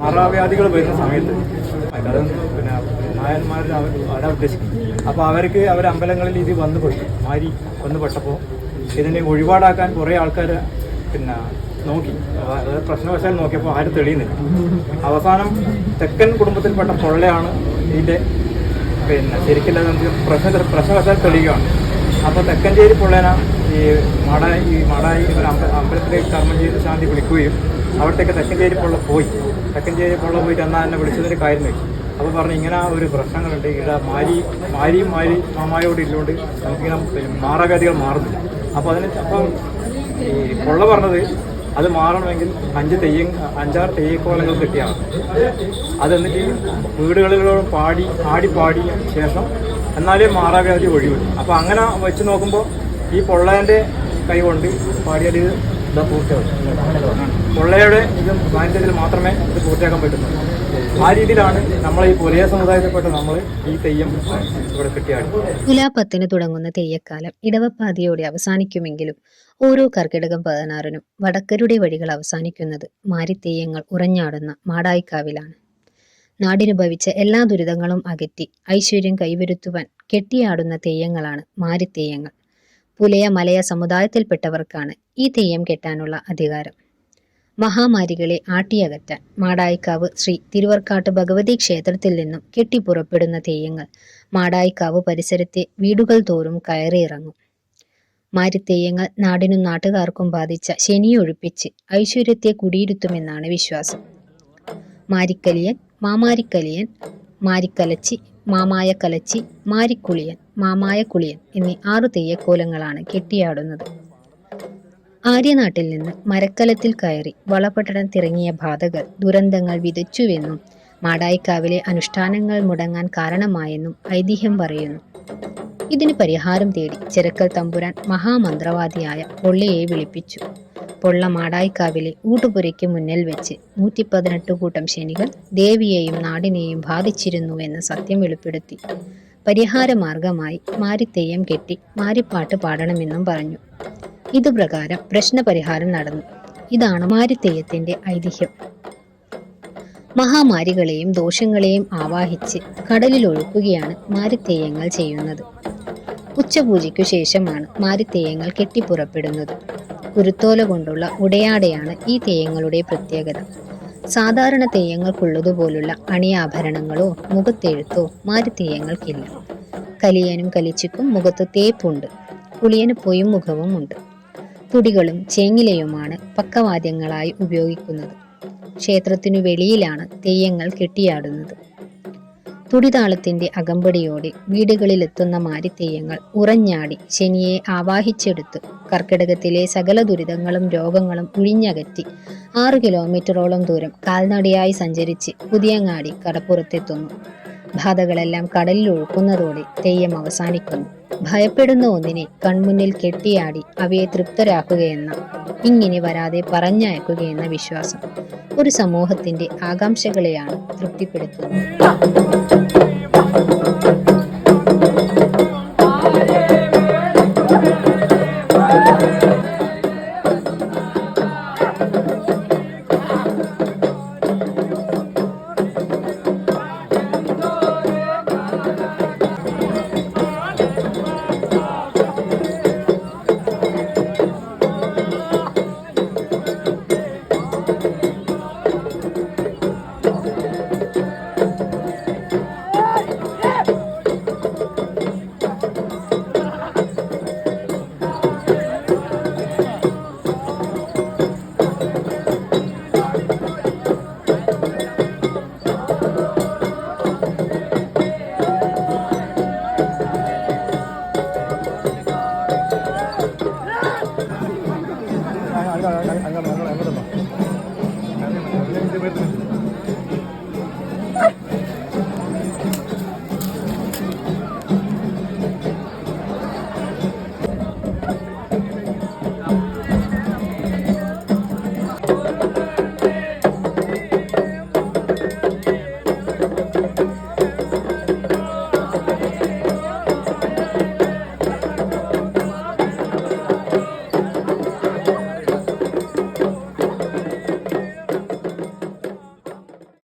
മാറാവ്യാധികൾ വരുന്ന സമയത്ത് അത് പിന്നെ നായന്മാരുടെ അതാ ഉദ്ദേശിക്കുന്നത്. അപ്പോൾ അവർക്ക് അവർ അമ്പലങ്ങളിൽ ഇത് വന്നു പെട്ടു മാരി വന്നു പെട്ടപ്പോൾ ഇതിനെ ഒഴിവാടാക്കാൻ കുറേ ആൾക്കാർ പിന്നെ നോക്കി. അതായത് പ്രശ്നവശാൽ നോക്കിയപ്പോൾ ആരും തെളിയുന്നില്ല. അവസാനം തെക്കൻ കുടുംബത്തിൽപ്പെട്ട പൊള്ളയാണ് ഇതിന്റെ പിന്നെ ശരിക്കില്ല നമുക്ക് പ്രശ്ന പ്രശ്നവശാൽ തെളിയുകയാണ്. അപ്പോൾ തെക്കഞ്ചേരി പൊള്ളേന ഈ മാടായി ഈ മാടായി ഒരു അമ്പ അമ്പലത്തിലേക്ക് കർമ്മം ചെയ്ത് ശാന്തി വിളിക്കുകയും അവിടത്തേക്ക് തെക്കഞ്ചേരി പൊള്ള പോയി. തെക്കഞ്ചേരി പൊള്ള പോയിട്ട് എന്നാൽ എന്നെ വിളിച്ചതിന്റെ കാര്യം വെച്ചു അപ്പോൾ പറഞ്ഞു ഇങ്ങനെ ഒരു പ്രശ്നങ്ങളുണ്ട്. ഇവിടെ മാരി മാരിയും മാരി മാമായോട് ഇല്ലോണ്ട് നമുക്കിങ്ങനെ മാറകാരികൾ മാറുന്നു അപ്പോൾ അതിന് അപ്പം ഈ പൊള്ള പറഞ്ഞത് അത് മാറണമെങ്കിൽ അഞ്ച് തെയ്യം അഞ്ചാറ് തെയ്യക്കോലങ്ങൾ കിട്ടിയാണ് അത് എന്നിട്ട് വീടുകളിലോട് പാടി ആടി പാടിയ ശേഷം എന്നാലേ മാറാവ്യാധി ഒഴിവുള്ളൂ. അപ്പോൾ അങ്ങനെ വെച്ച് നോക്കുമ്പോൾ ഈ പൊള്ളേന്റെ കൈ കൊണ്ട് പാടിയാൽ ഇത് ഇതാ പൂർത്തിയാവും. പൊള്ളയുടെ ഇത് സാന്നിധ്യത്തിൽ മാത്രമേ ഇത് പൂർത്തിയാക്കാൻ പറ്റുന്നുള്ളൂ. ആ രീതിയിലാണ് നമ്മൾ ഈ പുലയ സമുദായത്തിൽപ്പെട്ട നമ്മൾ ഈ തെയ്യം ഇവിടെ കിട്ടിയാണ് തുലാപ്പത്തിന് തുടങ്ങുന്ന തെയ്യക്കാലം ഇടവപ്പാതിയോടെ അവസാനിക്കുമെങ്കിലും ഓരോ കർക്കിടകം പതിനാറിനും വടക്കരുടെ വഴികൾ അവസാനിക്കുന്നത് മാരിത്തെയ്യങ്ങൾ ഉറഞ്ഞാടുന്ന മാടായിക്കാവിലാണ്. നാടിനു ഭവിച്ച എല്ലാ ദുരിതങ്ങളും അകറ്റി ഐശ്വര്യം കൈവരുത്തുവാൻ കെട്ടിയാടുന്ന തെയ്യങ്ങളാണ് മാരിത്തെയ്യങ്ങൾ പുലയ മലയ സമുദായത്തിൽപ്പെട്ടവർക്കാണ് ഈ തെയ്യം കെട്ടാനുള്ള അധികാരം. മഹാമാരികളെ ആട്ടിയകറ്റാൻ മാടായിക്കാവ് ശ്രീ തിരുവർക്കാട്ട് ഭഗവതി ക്ഷേത്രത്തിൽ നിന്നും കെട്ടിപ്പുറപ്പെടുന്ന തെയ്യങ്ങൾ മാടായിക്കാവ് പരിസരത്തെ വീടുകൾ തോറും കയറിയിറങ്ങും. മാരിത്തെയ്യങ്ങൾ നാടിനും നാട്ടുകാർക്കും ബാധിച്ച ശനിയൊഴിപ്പിച്ച് ഐശ്വര്യത്തെ കുടിയിരുത്തുമെന്നാണ് വിശ്വാസം. മാരിക്കലിയൻ മാമാരിക്കലിയൻ മാരിക്കലച്ചി മാമായ കലച്ചി മാരിക്കുളിയൻ മാമായ കുളിയൻ എന്നീ ആറു തെയ്യക്കോലങ്ങളാണ് കെട്ടിയാടുന്നത്. ആര്യനാട്ടിൽ നിന്ന് മരക്കലത്തിൽ കയറി വളപട്ടണത്തിറങ്ങിയ ബാധകൾ ദുരന്തങ്ങൾ വിതച്ചുവെന്നും മാടായിക്കാവിലെ അനുഷ്ഠാനങ്ങൾ മുടങ്ങാൻ കാരണമായെന്നും ഐതിഹ്യം പറയുന്നു. ഇതിന് പരിഹാരം തേടി ചെരക്കൽ തമ്പുരാൻ മഹാമന്ത്രവാദിയായ പൊള്ളിയെ വിളിപ്പിച്ചു. പൊള്ള മാടായിക്കാവിലെ ഊട്ടുപുരയ്ക്ക് മുന്നിൽ വെച്ച് നൂറ്റി പതിനെട്ട് കൂട്ടം ശനികൾ ദേവിയെയും നാടിനെയും ബാധിച്ചിരുന്നു എന്ന് സത്യം വെളിപ്പെടുത്തി. പരിഹാരമാർഗമായി മാരിത്തെയ്യം കെട്ടി മാരിപ്പാട്ട് പാടണമെന്നും പറഞ്ഞു. ഇതുപ്രകാരം പ്രശ്നപരിഹാരം നടന്നു. ഇതാണ് മാരിത്തെയ്യത്തിന്റെ ഐതിഹ്യം. മഹാമാരികളെയും ദോഷങ്ങളെയും ആവാഹിച്ച് കടലിൽ ഒഴുക്കുകയാണ് മാരിത്തെയ്യങ്ങൾ ചെയ്യുന്നത്. ഉച്ചപൂജയ്ക്കു ശേഷമാണ് മാരിത്തെയ്യങ്ങൾ കെട്ടിപ്പുറപ്പെടുന്നത്. കുരുത്തോല കൊണ്ടുള്ള ഉടയാടയാണ് ഈ തെയ്യങ്ങളുടെ പ്രത്യേകത. സാധാരണ തെയ്യങ്ങൾക്കുള്ളതുപോലുള്ള അണിയാഭരണങ്ങളോ മുഖത്തെഴുത്തോ മാരിത്തെയ്യങ്ങൾക്കില്ല കലിയനും കലിച്ചിക്കും മുഖത്ത് തേപ്പുണ്ട്. പുളിയന് പൊയും മുഖവും ഉണ്ട്. തുടികളും ചേങ്ങിലയുമാണ് പക്കവാദ്യങ്ങളായി ഉപയോഗിക്കുന്നത്. ക്ഷേത്രത്തിനു വെളിയിലാണ് തെയ്യങ്ങൾ കെട്ടിയാടുന്നത്. തുടിതാളത്തിന്റെ അകമ്പടിയോടെ വീടുകളിലെത്തുന്ന മാരിത്തെയ്യങ്ങൾ ഉറഞ്ഞാടി ശനിയെ ആവാഹിച്ചെടുത്ത് കർക്കിടകത്തിലെ സകല ദുരിതങ്ങളും രോഗങ്ങളും ഉഴിഞ്ഞകറ്റി ആറ് കിലോമീറ്ററോളം ദൂരം കാൽനടയായി സഞ്ചരിച്ച് പുതിയങ്ങാടി കടപ്പുറത്തെത്തുന്നു. ബാധകളെല്ലാം കടലിൽ ഒഴുക്കുന്നതോടെ തെയ്യം അവസാനിക്കുന്നു. ഭയപ്പെടുന്ന ഒന്നിനെ കൺമുന്നിൽ കെട്ടിയാടി അവയെ തൃപ്തരാക്കുകയെന്ന ഇങ്ങനെ വരാതെ പറഞ്ഞയക്കുകയെന്ന വിശ്വാസം ഒരു സമൂഹത്തിന്റെ ആകാംക്ഷകളെയാണ് തൃപ്തിപ്പെടുത്തുന്നത്.